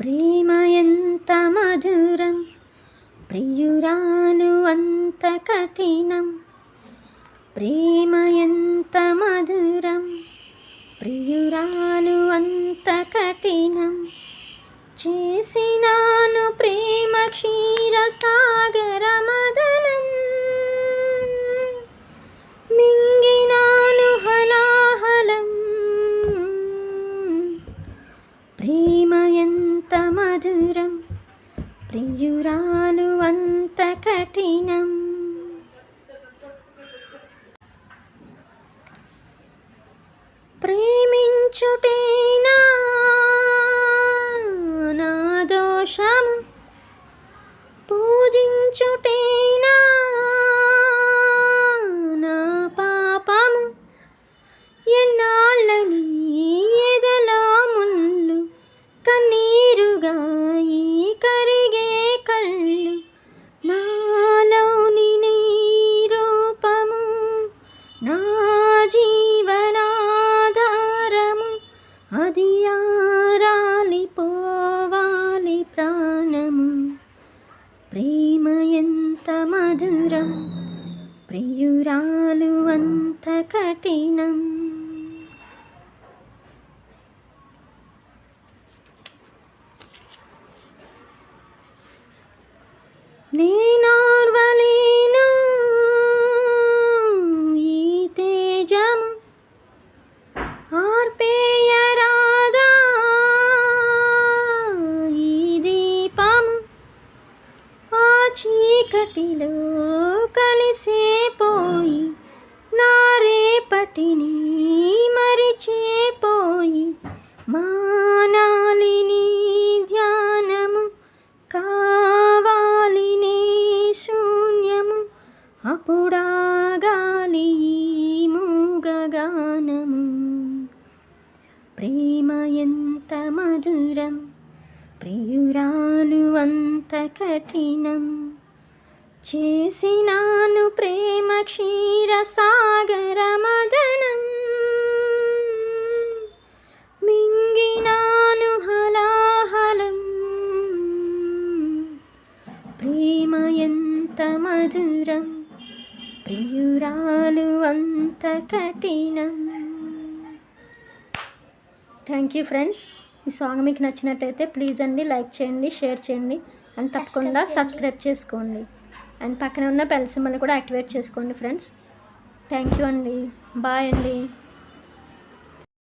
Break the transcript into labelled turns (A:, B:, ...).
A: ప్రేమ ఎంత మధురం ప్రియురాలు అంత కఠినం. ప్రేమ ఎంత మధురం ప్రియురాలు అంత కఠినం. చేసినాను ప్రేమ క్షీరసా ప్రియురాలు అంత కఠినం. ప్రేమించుటేనా? నా దోషము పూజించుటే మధురము ప్రేమ ఎంత మధురం ప్రియురాలు అంత కఠినం. నే చీకటిలో కలిసేపోయి నా రేపటిని మరిచేపోయి మానాలిని ధ్యానము కావాలినే శూన్యము అప్పుడాగాలి మూగగానము ప్రేమ ఎంత మధురం ప్రియురాలు అంత కఠినం. చేసినాను ప్రేమ క్షీర సాగర మదనం. మింగినాను హలాహలం. ప్రేమ ఎంత మధురం ప్రియురాలు అంత కఠినం. థ్యాంక్ యూ ఫ్రెండ్స్ ఈ సాంగ్ మీకు నచ్చినట్టయితే ప్లీజ్ అండి లైక్ చేయండి షేర్ చేయండి. అండ్ తప్పకుండా సబ్స్క్రైబ్ చేసుకోండి. అండ్ పక్కన ఉన్న బెల్ సింబల్ని కూడా యాక్టివేట్ చేసుకోండి ఫ్రెండ్స్. థ్యాంక్ యూ అండి. బాయ్ అండి.